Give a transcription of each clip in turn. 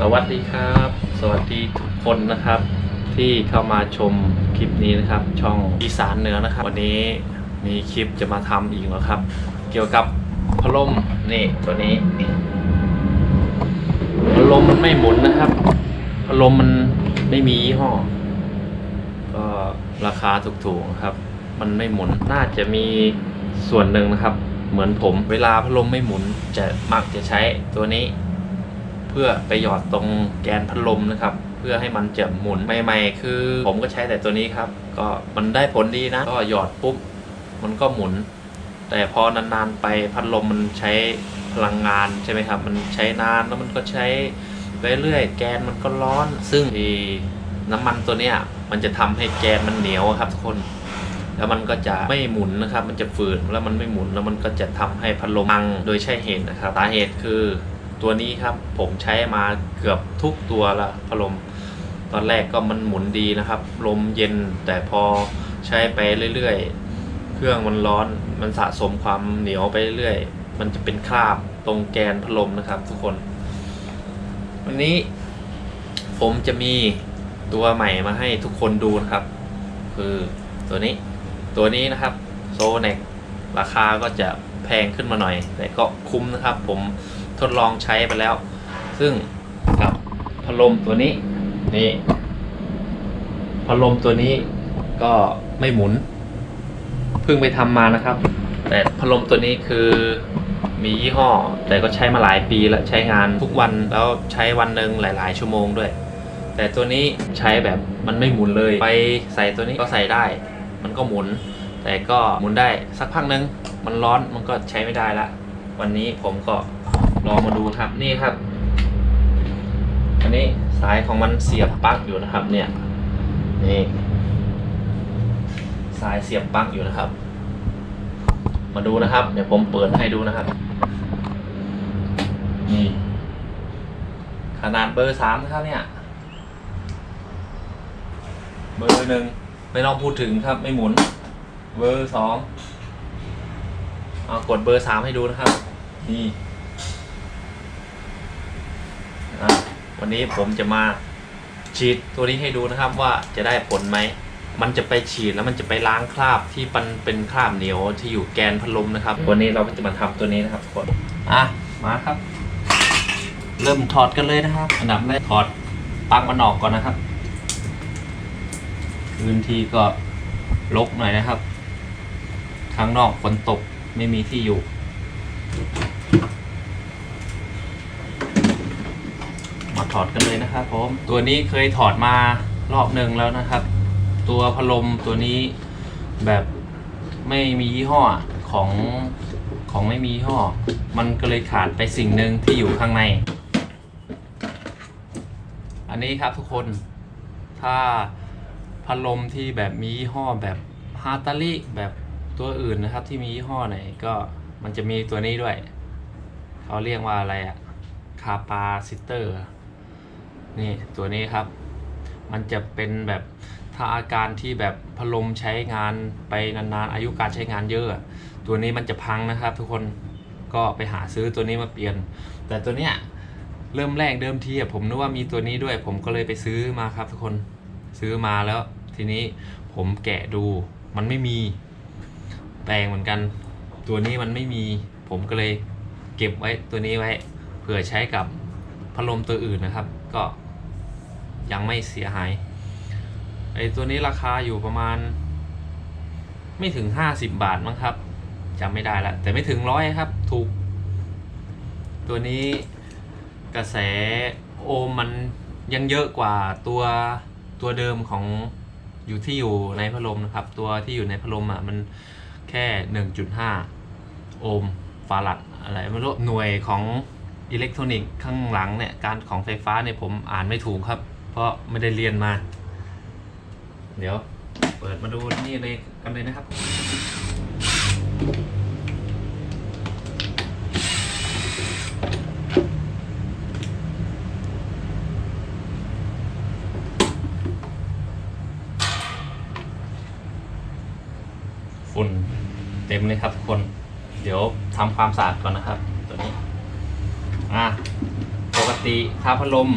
สวัสดีครับ สวัสดีทุกคนนะครับ ที่เข้ามาชมคลิปนี้นะครับ ช่องอีสานเหนือนะครับ วันนี้มีคลิปจะมาทำอีกแล้วครับ เกี่ยวกับพัดลมนี่ตัวนี้พัดลมมันไม่หมุนนะครับพัดลมมันไม่มียี่ห้อ ก็ราคาถูกๆครับ มันไม่หมุนน่าจะมีส่วนหนึ่งนะครับ เหมือนผมเวลาพัดลมไม่หมุนจะมักจะใช้ตัวนี้ พื่อไปหยอดตรงแกนพัดลมนะครับ เพื่อให้มันจะหมุนใหม่ๆ คือ ผมก็ใช้แต่ตัวนี้ครับ ก็มันได้ผลดีนะ ก็หยอดปุ๊บมันก็หมุน แต่พอนานๆไปพัดลมมันใช้พลังงานใช่ไหมครับ มันใช้นานแล้วมันก็ใช้ไปเรื่อยๆแกนมันก็ร้อน ซึ่งน้ำมันตัวเนี้ยมันจะทำให้แกนมันเหนียวครับทุกคนแล้วมันก็จะไม่หมุนนะครับ มันจะฝืนแล้วมันไม่หมุนแล้วมันก็จะทำให้พัดลมพังโดยใช่เหตุนะครับ สาเหตุคือ ตัวนี้ครับผมใช้มาเกือบทุกตัวละพัดลม ตอนแรกก็มันหมุนดีนะครับ ลมเย็นแต่พอใช้ไปเรื่อยๆ เครื่องมันร้อนมันสะสมความเหนียวไปเรื่อยๆ มันจะเป็นคราบตรงแกนพัดลมนะครับ ทุกคน วันนี้ผมจะมีตัวใหม่มาให้ทุกคนดูนะครับ คือตัวนี้ตัวนี้นะครับโซเน็กราคาก็จะแพงขึ้นมาหน่อย แต่ก็คุ้มนะครับ ผม ทดลองใช้ไปแล้ว ซึ่งกับพัดลมตัวนี้นี่พัดลมตัวนี้ก็ไม่หมุนเพิ่งไปทำมานะครับ แต่พัดลมตัวนี้คือมียี่ห้อ แต่ก็ใช้มาหลายปีแล้วใช้งานทุกวันแล้วใช้วันหนึ่งหลาย ๆ ชั่วโมงด้วย แต่ตัวนี้ใช้แบบมันไม่หมุนเลยไปใส่ตัวนี้ก็ใส่ได้ มันก็หมุน แต่ก็หมุนได้สักพักหนึ่งมันร้อนมันก็ใช้ไม่ได้ละ วันนี้ผมก็ ลองมาดูครับนี่ครับ อันนี้สายของมันเสียบปลั๊กอยู่นะครับ เนี่ยนี่สายเสียบปลั๊กอยู่นะครับ มาดูนะครับ เดี๋ยวผมเปิดให้ดูนะครับ นี่ขนาดเบอร์สามนะครับเนี่ย เบอร์หนึ่งไม่ต้องพูดถึงครับ ไม่หมุน เบอร์สองเอากดเบอร์สามให้ดูนะครับ นี่อะ วันนี้ผมจะมาฉีดตัวนี้ให้ดูนะครับว่าจะได้ผลไหม มันจะไปฉีดแล้วมันจะไปล้างคราบที่มันเป็นคราบเหนียวที่อยู่แกนพัดลมนะครับ วันนี้เราก็จะมาทำตัวนี้นะครับทุกคนอะมาครับ เริ่มถอดกันเลยนะครับอันดับแรกถอดปลั๊กมันออกก่อนนะครับพื้นที่ก็รกหน่อยนะครับ ข้างนอกฝนตกไม่มีที่อยู่ มาถ อดกันเลยนะครับผมตัวนี้เคยถอดมารอบหนึ่งแล้วนะครับ ตัวพัดลมตัวนี้แบบไม่มียี่ห้อของของไม่มียี่ห้อ มันก็เลยขาดไปสิ่งหนึ่งที่อยู่ข้างใน อันนี้ครับทุกคนถ้าพัดลมที่แบบมียี่ห้อแบบฮาตาลิแบบตัวอื่นนะครับ ที่มียี่ห้อไหนก็มันจะมีตัวนี้ด้วย เขาเรียกว่าอะไรอะคาปาซิเตอร์ นี่ตัวนี้ครับ มันจะเป็นแบบถ้าอาการที่แบบพัดลมใช้งานไปนานๆ อายุการใช้งานเยอะ ตัวนี้มันจะพังนะครับ ทุกคนก็ไปหาซื้อตัวนี้มาเปลี่ยน แต่ตัวเนี้ยเริ่มแรกเดิมทีผมนึกว่ามีตัวนี้ด้วย ผมก็เลยไปซื้อมาครับ ทุกคนซื้อมาแล้ว ทีนี้ผมแกะดูมันไม่มีแปลงเหมือนกัน ตัวนี้มันไม่มี ผมก็เลยเก็บไว้ตัวนี้ไว้เผื่อใช้กับพัดลมตัวอื่นนะครับ ก็ ยังไม่เสียหายไอตัวนี้ราคาอยู่ประมาณ ไม่ถึง50บาทมั้งครับจำไม่ได้ละแต่ไม่ถึงร้อยครับ ถูก ตัวนี้กระแสโอห์มมันยังเยอะกว่าตัวตัวเดิมของอยู่ที่อยู่ในพัดลมนะครับ ตัวที่อยู่ในพัดลมอะมันแค่ 1.5 โอห์มฟารัดอะไรไม่รู้หน่วยของอิเล็กทรอนิกส์ข้างหลังเนี่ย การของไฟฟ้าเนี่ยผมอ่านไม่ถูกครับ เพราะไม่ได้เรียนมา เดี๋ยวเปิดมาดูนี่เลยกันเลยนะครับ ฝุ่นเต็มเลยครับทุกคน เดี๋ยวทำความสะอาดก่อนนะครับ ตัวนี้ อะ ติคาพัดลม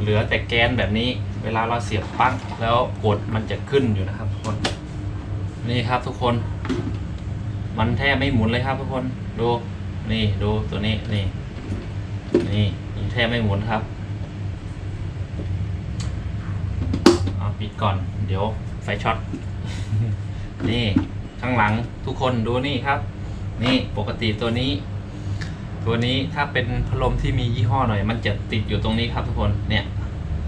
เหลือแต่แกนแบบนี้ เวลาเราเสียบปลั๊กแล้วกดมันจะขึ้นอยู่นะครับทุกคนนี่ครับทุกคน มันแทบไม่หมุนเลยครับทุกคนดูนี่ดูตัวนี้นี่นี่มันแทบไม่หมุนครับเอาปิดก่อน เดี๋ยวไฟช็อตนี่ข้างหลังทุกคนดูนี่ครับ นี่ปกติตัวนี้ ตัวนี้ถ้าเป็นพัดลมที่มียี่ห้อหน่อย มันจะติดอยู่ตรงนี้ครับทุกคนเนี่ย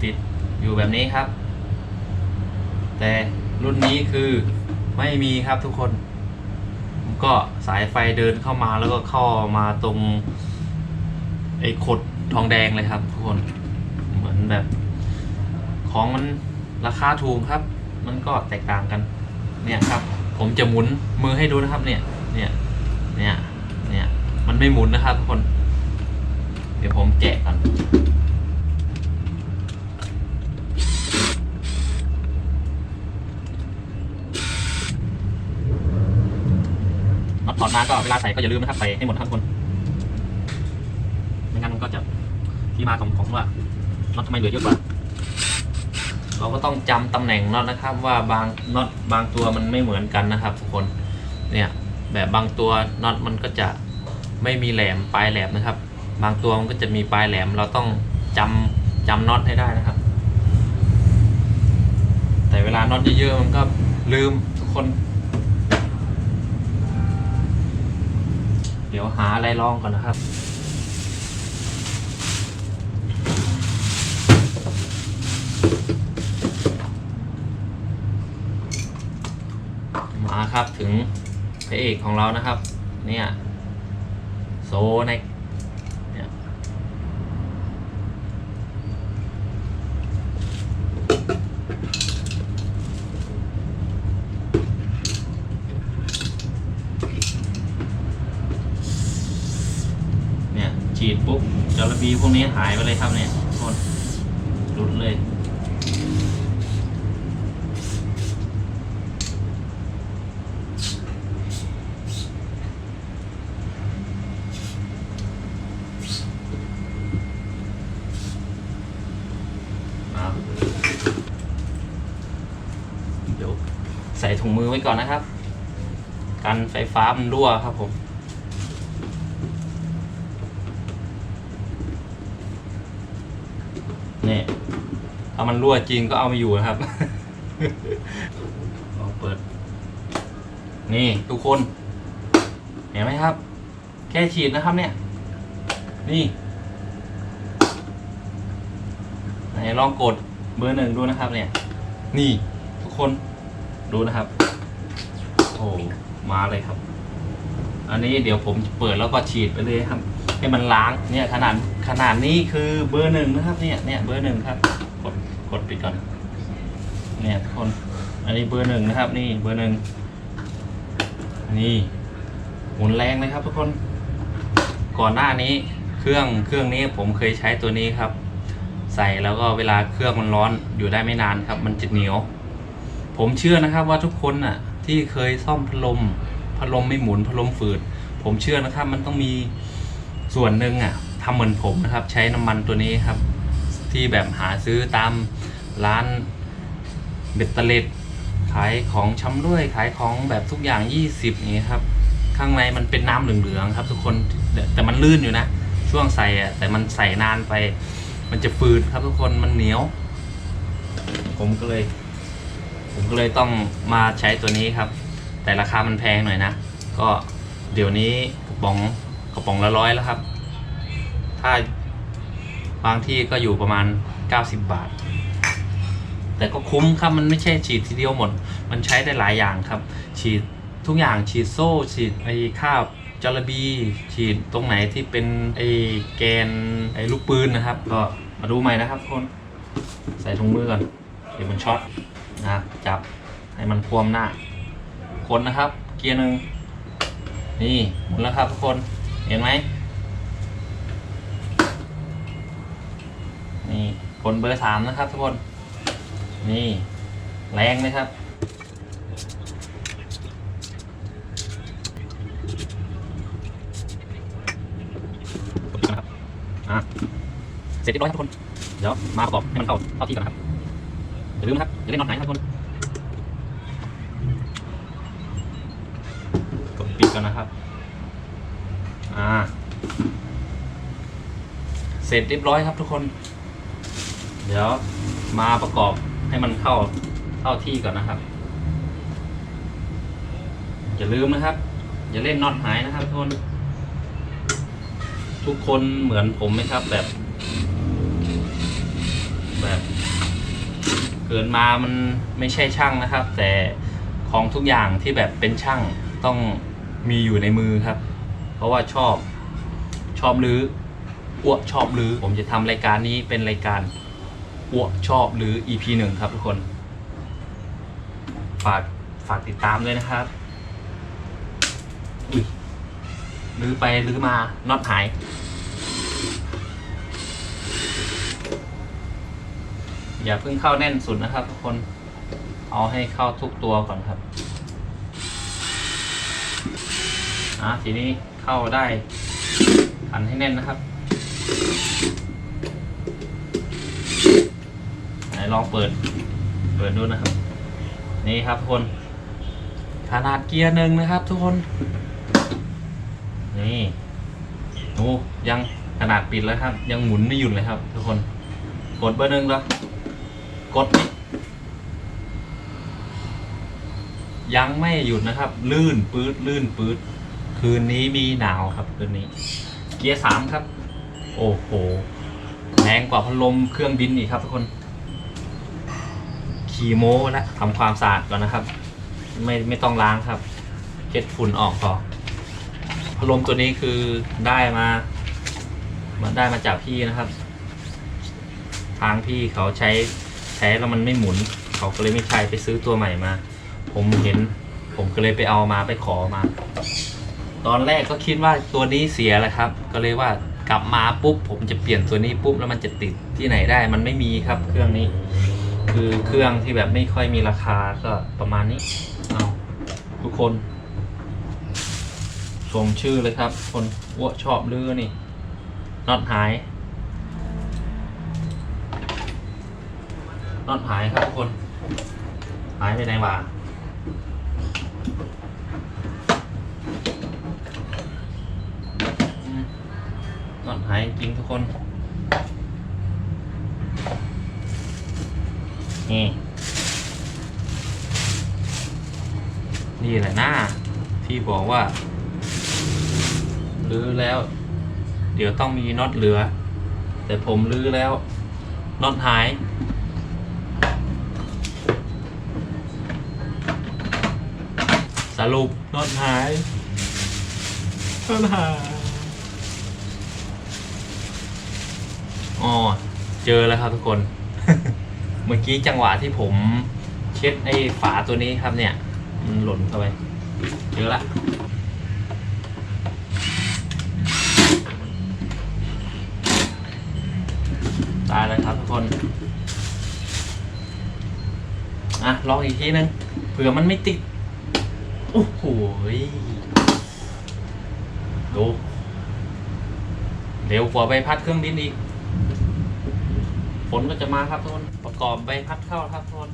ติดอยู่แบบนี้ครับ แต่รุ่นนี้คือไม่มีครับทุกคน ก็สายไฟเดินเข้ามาแล้วก็เข้ามาตรงไอ้ขดทองแดงเลยครับทุกคนเหมือนแบบ ของมันราคาถูกครับ มันก็แตกต่างกัน เนี่ยครับ ผมจะหมุนมือให้ดูนะครับเนี่ยเนี่ยเนี่ยเนี่ย มันไม่หมุนนะครับทุกคน เดี๋ยวผมแกะกันน็อตถอดมาก็เวลาใส่ก็อย่าลืมนะครับใส่ให้หมดทุกคน ไม่งั้นมันก็จะที่มาของของว่าน็อตทำไมเหลือเยอะกว่า เราก็ต้องจำตำแหน่งน็อตนะครับ ว่าบางน็อตบางตัวมันไม่เหมือนกันนะครับ ทุกคน เนี่ยแบบบางตัวน็อตมันก็จะ ไม่มีแหลมปลายแหลมนะครับ บางตัวมันก็จะมีปลายแหลมเราต้องจำจำน็อตให้ได้นะครับ แต่เวลาน็อตเยอะๆมันก็ลืมทุกคน เดี๋ยวหาอะไรลองก่อนนะครับมาครับถึงพระเอกของเรานะครับ เนี่ย โซน็กเนี่ยนี่ฉีดปุ๊บจระบีพวกนี้หายไปเลยครับเนี่ยทุกคนหลุดเลย ครับเดี๋ยวใส่ถุงมือไว้ก่อนนะครับ กันไฟฟ้ามันรั่วครับผมนี่ถ้ามันรั่วจริงก็เอาม่อยู่นะครับลองเปิด นี่ทุกคน เห็นไหมครับ แค่ฉีดนะครับเนี่ย นี่ไหนลองกดเบอร์หนึ่งดูนะครับเนี่ย นี่ทุกคน ดูนะครับ โอ้มาเลยครับ อันนี้เดี๋ยวผมจะเปิดแล้วก็ฉีดไปเลยครับ ให้มันล้างเนี่ยขนาดขนาดนี้คือเบอร์หนึ่งนะครับ เนี่ยเนี่ยเบอร์หนึ่งครับ กดกดปิดก่อน เนี่ยทุกคน อันนี้เบอร์หนึ่งนะครับ นี่เบอร์หนึ่งนี่หมุนแรงเลยครับทุกคน ก่อนหน้านี้เครื่องเครื่องนี้ผมเคยใช้ตัวนี้ครับ ใส่แล้วก็เวลาเครื่องมันร้อนอยู่ได้ไม่นานครับ มันจะเหนียว ผมเชื่อนะครับว่าทุกคนน่ะที่เคยซ่อมพัดลมพัดลมไม่หมุนพัดลมฝืด ผมเชื่อนะครับ มันต้องมีส่วนหนึ่งอะทำเหมือนผมนะครับ ใช้น้ำมันตัวนี้ครับ ที่แบบหาซื้อตามร้านเบ็ดเตล็ดขายของชำร่วยขายของแบบทุกอย่าง 20นี้ครับ ข้างในมันเป็นน้ำเหลืองๆครับ ทุกคนแต่มันลื่นอยู่นะ ช่วงใส่อะแต่มันใส่นานไป มันจะฝืดครับทุกคนมันเหนียว ผมก็เลย ผมก็เลยต้องมาใช้ตัวนี้ครับ แต่ราคามันแพงหน่อยนะ ก็เดี๋ยวนี้กระป๋องกระป๋องละร้อยแล้วครับ ถ้าบางที่ก็อยู่ประมาณ 90 บาท แต่ก็คุ้มครับมันไม่ใช่ฉีดทีเดียวหมด มันใช้ได้หลายอย่างครับ ฉีดทุกอย่างฉีดโซ่ ฉีดไอ้คาบจระบี ฉีดตรงไหนที่เป็นไอ้แกนไอ้ลูกปืนนะครับ ก็มาดูใหม่นะครับทุกคน ใส่ถุงมือก่อน เดี๋ยวมันช็อต นะจับให้มันควมหน้า คนนะครับ เกียร์หนึ่งนี่หมุนแล้วครับทุกคนเห็นไหมนี่คนเบอร์สามนะครับทุกคน นี่แรงไหมครับอะเสร็จร็จเรียบร้อยครับทุกคน เดี๋ยวมาประกอบให้มันเข้าเข้าที่กันนะครับอย่าลืมนะครับ เล่นน็อตไหนครับทุกคนกดปิดกันนะครับ อ่า เสร็จเรียบร้อยครับทุกคน เดี๋ยวมาประกอบให้มันเข้าเข้าที่ก่อนนะครับ อย่าลืมนะครับ อย่าเล่นน็อตหายนะครับทุกคน ทุกคนเหมือนผมไหมครับแบบ แบบ เกิดมามันไม่ใช่ช่างนะครับ แต่ของทุกอย่างที่แบบเป็นช่างต้องมีอยู่ในมือครับ เพราะว่าชอบชอบลือ้ออ้วชอบลือ้อผมจะทำรายการนี้เป็นรายการอ้วชอบลือ้อ EP หนึ่งครับทุกคนฝากฝากติดตามด้วยนะครับอุ้ยลือไปลือมาน็อตหาย อย่าเพิ่งเข้าแน่นสุดนะครับทุกคนเอาให้เข้าทุกตัวก่อนครับอะทีนี้เข้าได้ขันให้แน่นนะครับไหนลองเปิด เปิดดูนะครับ นี่ครับทุกคนขนาดเกียร์หนึ่งนะครับทุกคน นี่โอ้ยังขนาดปิดแล้วครับ ยังหมุนไม่หยุดเลยครับ ทุกคน กดเบอร์หนึ่งแล้ว กดนี่ยังไม่หยุดนะครับ ลื่นปื๊ดลื่นปื๊ดคืนนี้มีหนาวครับคืนนี้ เกียร์สามครับ โอ้โหแรงกว่าพัดลมเครื่องบินอีกครับทุกคน ขี่โม้และทำความสะอาดก่อนนะครับ ไม่ไม่ต้องล้างครับเช็ดฝุ่นออกพอพัดลมตัวนี้คือได้มามาได้มาจากพี่นะครับ ทางพี่เขาใช้ ช้แล้วมันไม่หมุน เขาก็เลยไม่ใช้ไปซื้อตัวใหม่มา ผมเห็น ผมก็เลยไปเอามาไปขอมา ตอนแรกก็คิดว่าตัวนี้เสียแหละครับ ก็เลยว่ากลับมาปุ๊บ ผมจะเปลี่ยนตัวนี้ปุ๊บแล้วมันจะติดที่ไหนได้ มันไม่มีครับ เครื่องนี้ คือเครื่องที่แบบไม่ค่อยมีราคาก็ประมาณนี้เอาทุกคนชมชื่อเลยครับ คนอ้วชอบลือนี่น็อตหาย อตหายครับทุกคนหายไปไหนวะน็อตหายจริงทุกคน นี่ นี่แหละหน้า ที่บอกว่ารื้อแล้ว เดี๋ยวต้องมีน็อตเหลือ แต่ผมรื้อแล้วน็อตหาย รุปนอตหายนอตหายอ๋อเจอแล้วครับทุกคน เมื่อกี้จังหวะที่ผมเช็ดไอ้ฝาตัวนี้ครับเนี่ย มันหล่นเข้าไป เจอละตายแล้วครับทุกคน อะ ลองอีกทีนึงเผื่อมันไม่ติด โอ้โหดูเร็วกว่าใบพัดเครื่องบินอีก ฝนก็จะมาครับทุกคนประกอบใบพัดเข้าครับทุกคน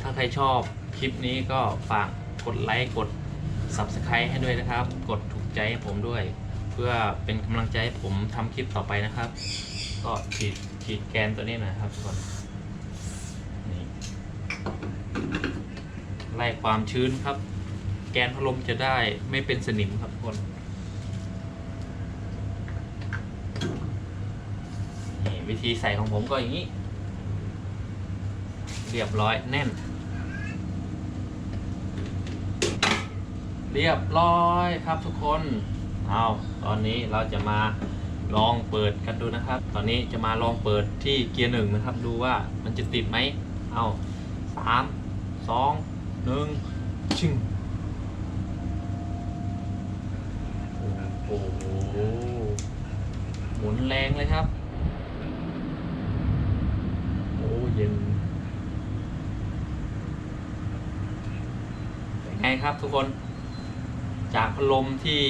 ถ้าใครชอบคลิปนี้ก็ฝากกดไลค์กด Subscribe ให้ด้วยนะครับ กดถูกใจให้ผมด้วย เพื่อเป็นกำลังใจให้ผมทำคลิปต่อไปนะครับ ก็ฉีดฉีดแกนตัวนี้นะครับทุกคน ไล่ความชื้นครับ แกนพัดลมจะได้ไม่เป็นสนิมครับทุกคนนี่วิธีใส่ของผมก็อย่างนี้ เรียบร้อยแน่น เรียบร้อยครับทุกคนเอาตอนนี้เราจะมาลองเปิดกันดูนะครับ ตอนนี้จะมาลองเปิดที่เกียร์หนึ่งนะครับ ดูว่ามันจะติดไหม เอาสามสอง หนึ่งชึ่งโอ้โหหมุนแรงเลยครับ โอ้เย็นเป็นไงครับทุกคน จากพัดลมที่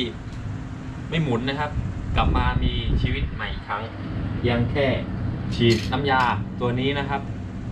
ไม่หมุนนะครับ กลับมามีชีวิตใหม่อีกครั้งเพียังแค่ฉีดน้ำยาตัวนี้นะครับ